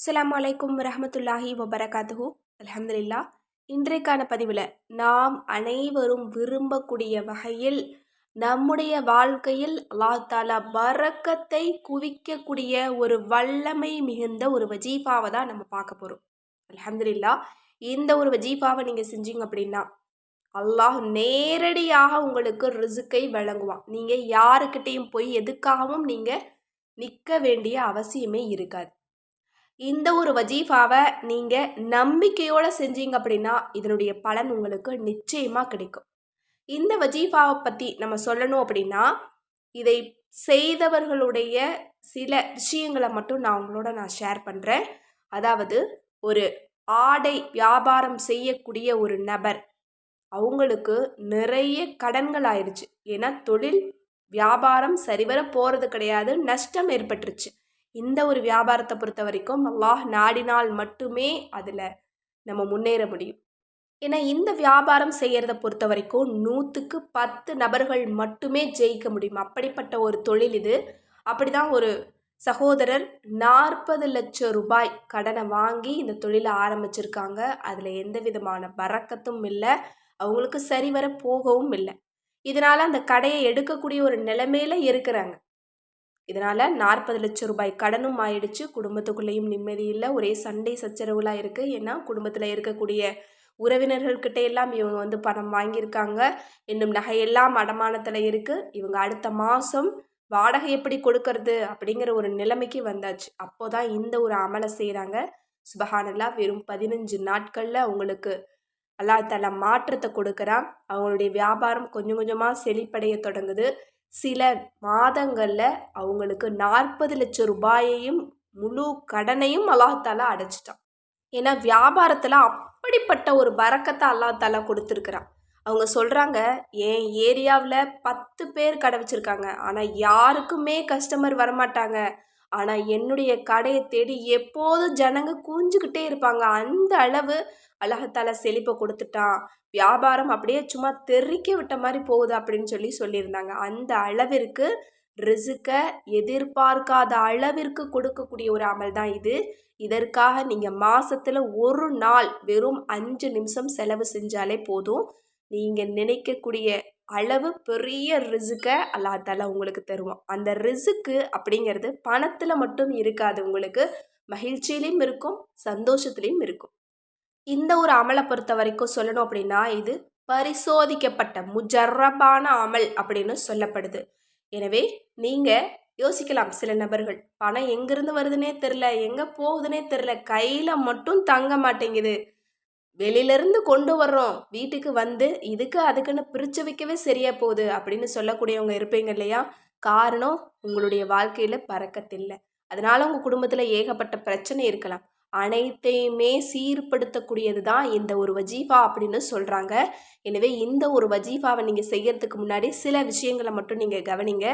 அஸ்லாம் வலைக்கும் வரஹமத்துல்லாஹி வபரகாத்துஹு. அலமதுல்லா இன்றைக்கான பதிவில் நாம் அனைவரும் விரும்பக்கூடிய வகையில் நம்முடைய வாழ்க்கையில் அல்லா தாலா வரக்கத்தை குவிக்கக்கூடிய ஒரு வல்லமை மிகுந்த ஒரு வஜீஃபாவை தான் நம்ம பார்க்க போகிறோம் அலமதுல்லா இந்த ஒரு வஜீஃபாவை நீங்கள் செஞ்சீங்க அப்படின்னா அல்லாஹ் நேரடியாக உங்களுக்கு ரிசுக்கை வழங்குவான். நீங்கள் யாருக்கிட்டேயும் போய் எதுக்காகவும் நீங்கள் நிற்க வேண்டிய அவசியமே இருக்காது. இந்த ஒரு வஜீஃபாவை நீங்கள் நம்பிக்கையோடு செஞ்சீங்க அப்படின்னா இதனுடைய பலன் உங்களுக்கு நிச்சயமாக கிடைக்கும். இந்த வஜீஃபாவை பற்றி நம்ம சொல்லணும் அப்படின்னா இதை செய்தவர்களுடைய சில விஷயங்களை மட்டும் நான் உங்களோட நான் ஷேர் பண்ணுறேன் அதாவது ஒரு ஆடை வியாபாரம் செய்யக்கூடிய ஒரு நபர் அவங்களுக்கு நிறைய கடன்கள் ஆயிடுச்சு ஏன்னா தொழில் வியாபாரம் சரிவர போகிறது கிடையாது நஷ்டம் ஏற்பட்டுருச்சு. இந்த ஒரு வியாபாரத்தை பொறுத்த வரைக்கும் அல்லாஹ் நாடினால் மட்டுமே அதில் நம்ம முன்னேற முடியும். ஏன்னா இந்த வியாபாரம் செய்கிறத பொறுத்த வரைக்கும் நூற்றுக்கு பத்து நபர்கள் மட்டுமே ஜெயிக்க முடியும். அப்படிப்பட்ட ஒரு தொழில் இது. அப்படி தான் ஒரு சகோதரர் நாற்பது லட்சம் ரூபாய் கடனை வாங்கி இந்த தொழிலை ஆரம்பிச்சிருக்காங்க. அதில் எந்த விதமான பறக்கத்தும் இல்லை. அவங்களுக்கு சரிவர போகவும் இல்லை. இதனால் அந்த கடையை எடுக்கக்கூடிய ஒரு நிலைமையில இருக்கிறாங்க. இதனால் நாற்பது லட்சம் ரூபாய் கடனும் ஆயிடுச்சு. குடும்பத்துக்குள்ளேயும் நிம்மதி இல்லை. ஒரே சண்டை சச்சரவுலாம் இருக்குது ஏன்னா குடும்பத்தில் இருக்கக்கூடிய உறவினர்கள்கிட்ட எல்லாம் இவங்க வந்து பணம் வாங்கியிருக்காங்க. இன்னும் நகையெல்லாம் அடமானத்தில் இருக்குது இவங்க அடுத்த மாதம் வாடகை எப்படி கொடுக்கறது அப்படிங்கிற ஒரு நிலைமைக்கு வந்தாச்சு. அப்போ தான் இந்த ஒரு அமலை செய்கிறாங்க சுபஹானல்லா வெறும் பதினஞ்சு நாட்களில் அவங்களுக்கு அல்லா தலா மாற்றத்தை கொடுக்குறான். அவங்களுடைய வியாபாரம் கொஞ்சம் கொஞ்சமாக செழிப்படைய தொடங்குது. சில மாதங்களில் அவங்களுக்கு நாற்பது லட்சம் ரூபாயையும் முழு கடனையும் அல்லாஹாலா அடைச்சிட்டான். ஏன்னா வியாபாரத்தில் அப்படிப்பட்ட ஒரு பறக்கத்தை அல்லாஹாலா கொடுத்துருக்குறான். அவங்க சொல்கிறாங்க என் ஏரியாவில் பத்து பேர் கடை வச்சுருக்காங்க. ஆனால் யாருக்குமே கஸ்டமர் வரமாட்டாங்க. ஆனால் என்னுடைய கடையை தேடி எப்போதும் ஜனங்க கூஞ்சுக்கிட்டே இருப்பாங்க. அந்த அளவு அழகத்தால செழிப்பை கொடுத்துட்டான். வியாபாரம் அப்படியே சும்மா தெறிக்க விட்ட மாதிரி போகுது அப்படின்னு சொல்லி சொல்லியிருந்தாங்க. அந்த அளவிற்கு ரிசுக்க எதிர்பார்க்காத அளவிற்கு கொடுக்கக்கூடிய ஒரு அமல் தான் இது. இதற்காக நீங்கள் மாதத்தில் ஒரு நாள் வெறும் அஞ்சு நிமிஷம் செலவு செஞ்சாலே போதும். நீங்கள் நினைக்கக்கூடிய அளவு பெரிய ரிசுக்கை அல்லாத்தால உங்களுக்கு தருவோம். அந்த ரிசுக்கு அப்படிங்கிறது பணத்தில் மட்டும் இருக்காது உங்களுக்கு. மகிழ்ச்சியிலையும் இருக்கும் சந்தோஷத்துலேயும் இருக்கும். இந்த ஒரு அமலை பொறுத்த வரைக்கும் சொல்லணும் அப்படின்னா இது பரிசோதிக்கப்பட்ட முஜர்ரபான அமல் அப்படின்னு சொல்லப்படுது. எனவே நீங்கள் யோசிக்கலாம் சில நபர்கள் பணம் எங்கேருந்து வருதுன்னே தெரில எங்கே போகுதுன்னே தெரில கையில் மட்டும் தங்க மாட்டேங்குது. வெளியிலேருந்து கொண்டு வர்றோம். வீட்டுக்கு வந்து இதுக்கு அதுக்குன்னு பிரித்து வைக்கவே சரியாக போகுது அப்படின்னு சொல்லக்கூடியவங்க இருப்பீங்க இல்லையா? காரணம் உங்களுடைய வாழ்க்கையில் பறக்கத்தில்லை. அதனால் உங்கள் குடும்பத்தில் ஏகப்பட்ட பிரச்சனை இருக்கலாம். அனைத்தையுமே சீர்படுத்தக்கூடியது தான் இந்த ஒரு வஜீஃபா அப்படின்னு சொல்கிறாங்க எனவே இந்த ஒரு வஜீஃபாவை நீங்கள் செய்கிறதுக்கு முன்னாடி சில விஷயங்களை மட்டும் நீங்கள் கவனிங்க.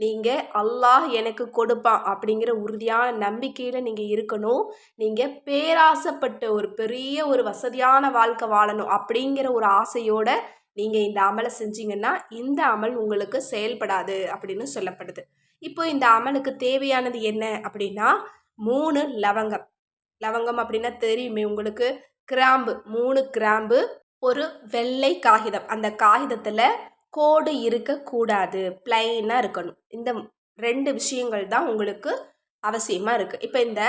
நீங்கள் அல்லாஹ் எனக்கு கொடுப்பான் அப்படிங்கிற உறுதியான நம்பிக்கையில் நீங்கள் இருக்கணும். நீங்கள் பேராசைப்பட்டு ஒரு பெரிய ஒரு வசதியான வாழ்க்கை வாழணும் அப்படிங்கிற ஒரு ஆசையோடு நீங்கள் இந்த அமலை செஞ்சீங்கன்னா இந்த அமல் உங்களுக்கு செயல்படாது அப்படின்னு சொல்லப்படுது. இப்போ இந்த அமலுக்கு தேவையானது என்ன அப்படின்னா மூணு லவங்கம். லவங்கம் அப்படின்னா தெரியுமே. உங்களுக்கு கிராம்பு மூணு கிராம்பு ஒரு வெள்ளை காகிதம். அந்த காகிதத்தில் கோடு இருக்கக்கூடாது. பிளைனாக இருக்கணும். இந்த ரெண்டு விஷயங்கள் தான் உங்களுக்கு அவசியமாக இருக்குது இப்போ இந்த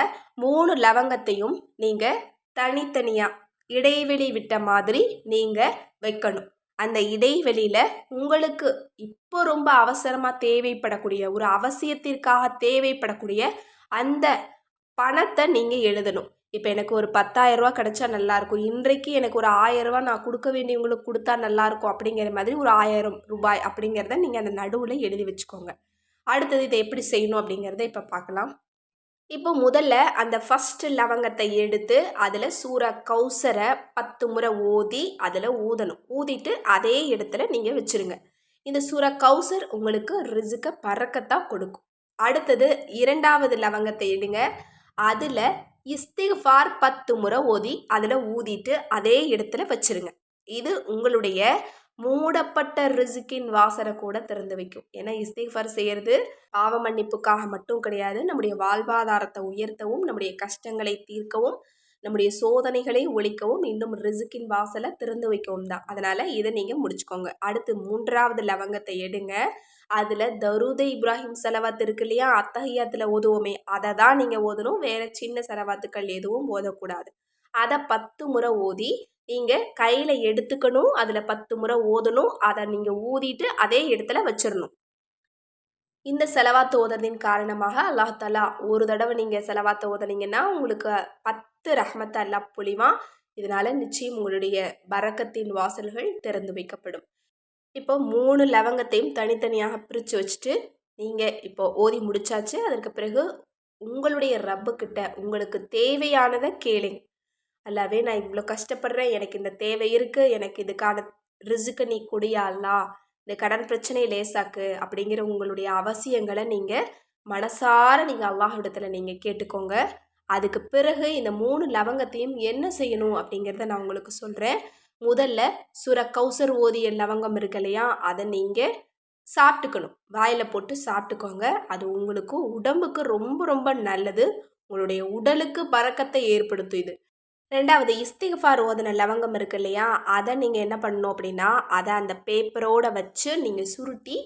மூணு லவங்கத்தையும் நீங்கள் தனித்தனியாக இடைவெளி விட்ட மாதிரி நீங்கள் வைக்கணும். அந்த இடைவெளியில் உங்களுக்கு இப்போ ரொம்ப அவசரமாக தேவைப்படக்கூடிய ஒரு அவசியத்திற்காக தேவைப்படக்கூடிய அந்த பணத்தை நீங்கள் எழுதணும். இப்போ எனக்கு ஒரு பத்தாயிரரூவா கிடச்சா நல்லாயிருக்கும். இன்றைக்கு எனக்கு ஒரு ஆயிரரூவா நான் கொடுக்க வேண்டியவங்களுக்கு கொடுத்தா நல்லாயிருக்கும் அப்படிங்கிற மாதிரி ஒரு ஆயிரம் ரூபாய் அப்படிங்கிறத நீங்கள் அந்த நடுவில் எழுதி வச்சுக்கோங்க. அடுத்தது இதை எப்படி செய்யணும் அப்படிங்கிறத இப்போ பார்க்கலாம். இப்போ முதல்ல அந்த ஃபஸ்ட்டு லவங்கத்தை எடுத்து அதில் சூற கௌசரை பத்து முறை ஊதி அதில் ஊதணும். ஊதிட்டு அதே இடத்துல நீங்கள் வச்சுருங்க. இந்த சூற கௌசர் உங்களுக்கு ரிசுக்க பறக்கத்தான் கொடுக்கும். அடுத்தது இரண்டாவது லவங்கத்தை எடுங்க. அதில் இஸ்திஃபார் பத்து முறை ஓதி அதில் ஊதிட்டு அதே இடத்துல வச்சுருங்க. இது உங்களுடைய மூடப்பட்ட ரிசுக்கின் வாசலை கூட திறந்து வைக்கும். ஏன்னா இஸ்திஃபார் செய்கிறது பாவ மன்னிப்புக்காக மட்டும் கிடையாது. நம்முடைய வாழ்வாதாரத்தை உயர்த்தவும் நம்முடைய கஷ்டங்களை தீர்க்கவும் நம்முடைய சோதனைகளை ஒழிக்கவும் இன்னும் ரிசுக்கின் வாசலை திறந்து வைக்கவும் தான். அதனால் இதை நீங்கள் முடிச்சுக்கோங்க. அடுத்து மூன்றாவது லவங்கத்தை எடுங்க. அதில் தருதை இப்ராஹிம் செலவாத்து இருக்கு இல்லையா? அத்தகையத்தில் ஓதுவோமே. அதை தான் நீங்கள் ஓதணும். வேறு சின்ன செலவாத்துக்கள் எதுவும் ஓதக்கூடாது. அதை பத்து முறை ஓதி நீங்கள் கையில் எடுத்துக்கணும். அதில் பத்து முறை ஓதணும். அதை நீங்கள் ஊதிட்டு அதே இடத்துல வச்சிடணும் இந்த செலவாத்து ஓதுறதின் காரணமாக அல்லாஹாலா ஒரு தடவை நீங்கள் செலவாத்த ஓதுனீங்கன்னா உங்களுக்கு பத்து ரஹமத்தை அல்லாஹ் புலிவான் இதனால் நிச்சயம் உங்களுடைய பறக்கத்தின் வாசல்கள் திறந்து வைக்கப்படும். இப்போ மூணு லவங்கத்தையும் தனித்தனியாக பிரித்து வச்சுட்டு நீங்கள் இப்போ ஓதி முடிச்சாச்சு. அதற்கு பிறகு உங்களுடைய ரப்புக்கிட்ட உங்களுக்கு தேவையானதை கேளுங்க. அல்லாவே நான் இவ்வளோ கஷ்டப்படுறேன். எனக்கு இந்த தேவை இருக்குது எனக்கு இதுக்கான ரிசுக்கு நீ குடியாளா? இந்த கடன் பிரச்சனையை லேசாக்கு அப்படிங்கிற உங்களுடைய அவசியங்களை நீங்கள் மனசார நீங்கள் அல்லாஹிடத்தில் நீங்கள் கேட்டுக்கோங்க. அதுக்கு பிறகு இந்த மூணு லவங்கத்தையும் என்ன செய்யணும் அப்படிங்கிறத நான் உங்களுக்கு சொல்கிறேன் முதல்ல சுர கௌசர் ஓதிய லவங்கம் இருக்கு இல்லையா அதை நீங்கள் சாப்பிட்டுக்கணும். வாயில் போட்டு சாப்பிட்டுக்கோங்க. அது உங்களுக்கு உடம்புக்கு ரொம்ப ரொம்ப நல்லது. உங்களுடைய உடலுக்கு பறக்கத்தை ஏற்படுத்தும் இது. ரெண்டாவது இஸ்திகஃபார் ஓதன லவங்கம் இருக்கு இல்லையா அதை நீங்கள் என்ன பண்ணணும் அப்படின்னா அதை அந்த பேப்பரோட வச்சு நீங்கள் சுருட்டி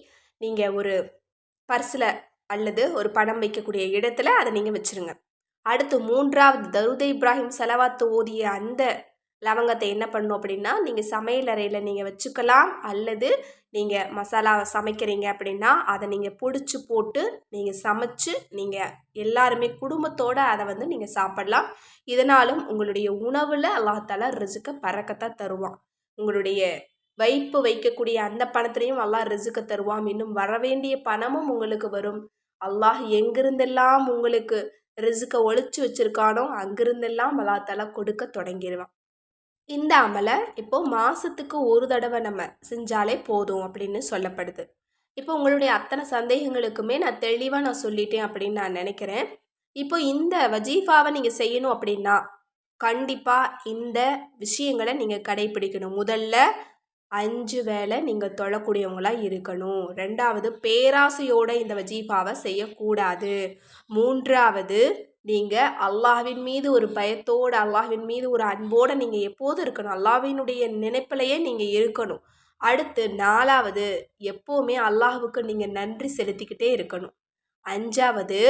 நீங்கள் ஒரு பர்ஸில் அல்லது ஒரு பணம் வைக்கக்கூடிய இடத்துல அதை நீங்கள் வச்சுருங்க. அடுத்து மூன்றாவது தருத இப்ராஹிம் செலவாத்து ஓதிய அந்த லவங்கத்தை என்ன பண்ணும் அப்படின்னா நீங்கள் சமையல் அறையில் நீங்கள் வச்சுக்கலாம் அல்லது நீங்கள் மசாலா சமைக்கிறீங்க அப்படின்னா அதை நீங்கள் பிடிச்சி போட்டு நீங்கள் சமைச்சு நீங்கள் எல்லாருமே குடும்பத்தோடு அதை வந்து நீங்கள் சாப்பிடலாம். இதனாலும் உங்களுடைய உணவில் அல்லாத்தால ரிசுக்க பறக்கத்தான் தருவான். உங்களுடைய வைப்பு வைக்கக்கூடிய அந்த பணத்திலையும் அல்லாஹ் ரிசுக்க தருவான். இன்னும் வரவேண்டிய பணமும் உங்களுக்கு வரும். அல்லாஹ் எங்கிருந்தெல்லாம் உங்களுக்கு ரிசுக்க ஒழிச்சு வச்சிருக்கானோ அங்கிருந்தெல்லாம் அல்லாத்தால கொடுக்க தொடங்கிடுவான். இந்த அமலை இப்போது மாதத்துக்கு ஒரு தடவை நம்ம செஞ்சாலே போதும் அப்படின்னு சொல்லப்படுது. இப்போ உங்களுடைய அத்தனை சந்தேகங்களுக்குமே நான் தெளிவாக நான் சொல்லிட்டேன் அப்படின்னு நான் நினைக்கிறேன். இப்போ இந்த வஜீஃபாவை நீங்கள் செய்யணும் அப்படின்னா கண்டிப்பாக இந்த விஷயங்களை நீங்கள் கடைபிடிக்கணும். முதல்ல அஞ்சு வேலை நீங்கள் தொழக்கூடியவங்களாக இருக்கணும். ரெண்டாவது பேராசையோட இந்த வஜீஃபாவை செய்யக்கூடாது. மூன்றாவது நீங்கள் அல்லாஹ்வின் மீது ஒரு பயத்தோடு அல்லாஹ்வின் மீது ஒரு அன்போடு நீங்கள் எப்போதும் இருக்கணும். அல்லாஹ்வினுடைய நினைப்பிலையே நீங்கள் இருக்கணும். அடுத்து நாலாவது எப்போவுமே அல்லாஹுக்கு நீங்கள் நன்றி செலுத்திக்கிட்டே இருக்கணும். அஞ்சாவது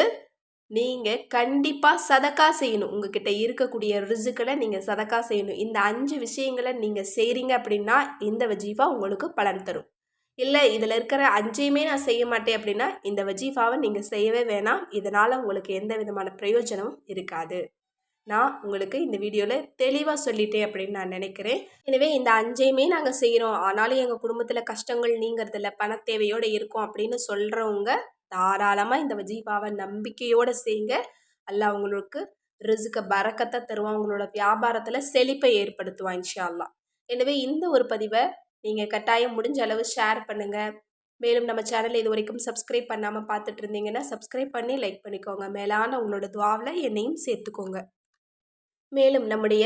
நீங்கள் கண்டிப்பாக சதக்கா செய்யணும். உங்ககிட்ட இருக்கக்கூடிய ரிசுக்களை நீங்கள் சதக்கா செய்யணும். இந்த அஞ்சு விஷயங்களை நீங்கள் செய்கிறீங்க அப்படின்னா இந்த வஜீஃபா உங்களுக்கு பலன் தரும். இல்லை இதில் இருக்கிற அஞ்சையுமே நான் செய்ய மாட்டேன் அப்படின்னா இந்த வஜீஃபாவை நீங்கள் செய்யவே வேணாம். இதனால் உங்களுக்கு எந்த விதமான பிரயோஜனமும் இருக்காது. நான் உங்களுக்கு இந்த வீடியோவில் தெளிவாக சொல்லிட்டேன் அப்படின்னு நான் நினைக்கிறேன். எனவே இந்த அஞ்சையுமே நாங்கள் செய்கிறோம் ஆனாலும் எங்கள் குடும்பத்தில் கஷ்டங்கள் நீங்கிறதில்ல பண தேவையோடு இருக்கும் அப்படின்னு சொல்கிறவங்க தாராளமாக இந்த வஜீஃபாவை நம்பிக்கையோடு செய்யுங்க. அல்ல அவங்களுக்கு ரிசுக்க பறக்கத்தை தருவான். அவங்களோட வியாபாரத்தில் செழிப்பை ஏற்படுத்துவான் இன்ஷால்லாம் எனவே இந்த ஒரு பதிவை நீங்கள் கட்டாயம் முடிஞ்ச அளவு ஷேர் பண்ணுங்கள் மேலும் நம்ம சேனலை இது வரைக்கும் சப்ஸ்கிரைப் பண்ணாமல் பார்த்துட்டு இருந்தீங்கன்னா சப்ஸ்கிரைப் பண்ணி லைக் பண்ணிக்கோங்க. மேலான உங்களோட துவாவில் என்னையும் சேர்த்துக்கோங்க. மேலும் நம்முடைய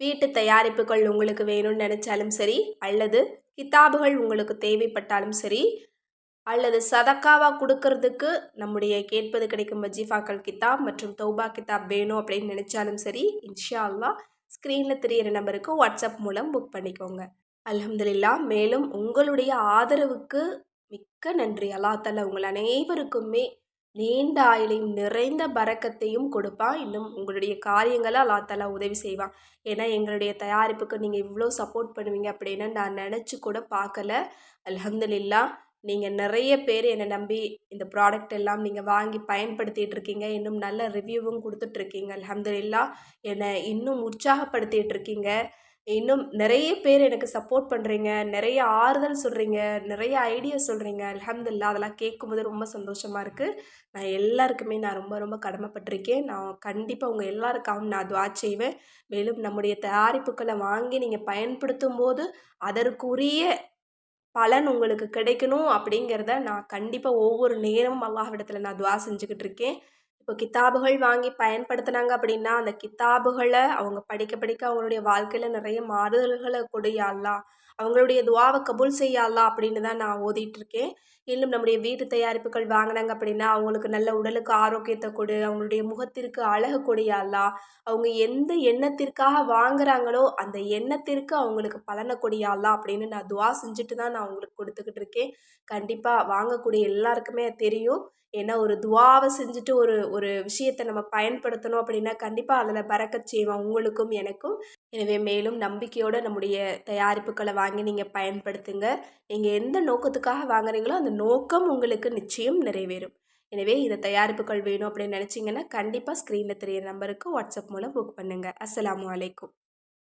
வீட்டு தயாரிப்புகள் உங்களுக்கு வேணும்னு நினச்சாலும் சரி அல்லது கிதாபுகள் உங்களுக்கு தேவைப்பட்டாலும் சரி அல்லது சதக்காவாக கொடுக்கறதுக்கு நம்முடைய கேட்பது கிடைக்கும் வஜீஃபாக்கள் கிதாப் மற்றும் தௌபா கிதாப் வேணும் அப்படின்னு நினச்சாலும் சரி இன்ஷா அல்லா ஸ்க்ரீனில் தெரியிற நம்பருக்கு வாட்ஸ்அப் மூலம் புக் பண்ணிக்கோங்க. அல்ஹம்துலில்லா மேலும் உங்களுடைய ஆதரவுக்கு மிக்க நன்றி. அல்லாஹால உங்கள் அனைவருக்குமே நீண்ட ஆயிலையும் நிறைந்த பறக்கத்தையும் கொடுப்பான் இன்னும் உங்களுடைய காரியங்களை அல்லாத்தாலா உதவி செய்வான் ஏன்னா எங்களுடைய தயாரிப்புக்கு நீங்கள் இவ்வளோ சப்போர்ட் பண்ணுவீங்க அப்படின்னு நான் நினச்சி கூட பார்க்கல. அலமதுல்லா நீங்கள் நிறைய பேர் என்னை நம்பி இந்த ப்ராடக்ட் எல்லாம் நீங்கள் வாங்கி பயன்படுத்திகிட்டு இருக்கீங்க. இன்னும் நல்ல ரிவ்யூவும் கொடுத்துட்ருக்கீங்க அலமதுல்லா என்னை இன்னும் உற்சாகப்படுத்திகிட்டு இருக்கீங்க. இன்னும் நிறைய பேர் எனக்கு சப்போர்ட் பண்ணுறீங்க நிறைய ஆறுதல் சொல்கிறீங்க நிறைய ஐடியா சொல்கிறீங்க அலமதுல்லா அதெல்லாம் கேட்கும்போது ரொம்ப சந்தோஷமாக இருக்குது நான் எல்லாருக்குமே நான் ரொம்ப ரொம்ப கடமைப்பட்டிருக்கேன். நான் கண்டிப்பாக உங்கள் எல்லாருக்காகவும் நான் துவா செய்வேன். மேலும் நம்முடைய தயாரிப்புகளை வாங்கி நீங்கள் பயன்படுத்தும் போது அதற்குரிய பலன் உங்களுக்கு கிடைக்கணும் அப்படிங்கிறத நான் கண்டிப்பாக ஒவ்வொரு நேரமும் அல்லாஹ்விடத்தில் நான் துவா செஞ்சுக்கிட்டு இருக்கேன் இப்போ கித்தாபுகள் வாங்கி பயன்படுத்துனாங்க அப்படின்னா அந்த கித்தாபுகளை அவங்க படிக்க படிக்க அவங்களுடைய வாழ்க்கையில் நிறைய மாறுதல்களை கொடு அவங்களுடைய துவாவை கபூல் செய்ய அப்படின்னு தான் நான் ஓதிட்டு இருக்கேன். இன்னும் நம்முடைய வீட்டு தயாரிப்புகள் வாங்கினாங்க அப்படின்னா அவங்களுக்கு நல்ல உடலுக்கு ஆரோக்கியத்தை கொடு அவங்களுடைய முகத்திற்கு அழகு கொடியாலா அவங்க எந்த எண்ணத்திற்காக வாங்குறாங்களோ அந்த எண்ணத்திற்கு அவங்களுக்கு பலனை கொடியாலா அப்படின்னு நான் துவா செஞ்சுட்டு தான் நான் அவங்களுக்கு கொடுத்துக்கிட்டு இருக்கேன். கண்டிப்பாக வாங்கக்கூடிய எல்லாருக்குமே தெரியும். ஏன்னா ஒரு துவாவை செஞ்சுட்டு ஒரு ஒரு விஷயத்தை நம்ம பயன்படுத்தணும் அப்படின்னா கண்டிப்பாக அதில் பறக்கச் செய்வோம் உங்களுக்கும் எனக்கும். எனவே மேலும் நம்பிக்கையோடு நம்முடைய தயாரிப்புகளை வாங்கி நீங்கள் பயன்படுத்துங்க. நீங்கள் எந்த நோக்கத்துக்காக வாங்குறீங்களோ அந்த நோக்கம் உங்களுக்கு நிச்சயம் நிறைவேறும். எனவே இந்த தயாரிப்புகள் வேணும் அப்படின்னு நினச்சிங்கன்னா கண்டிப்பாக ஸ்க்ரீனில் தெரியிற நம்பருக்கு வாட்ஸ்அப் மூலம் புக் பண்ணுங்கள் அஸ்லாம் அலைக்கும்.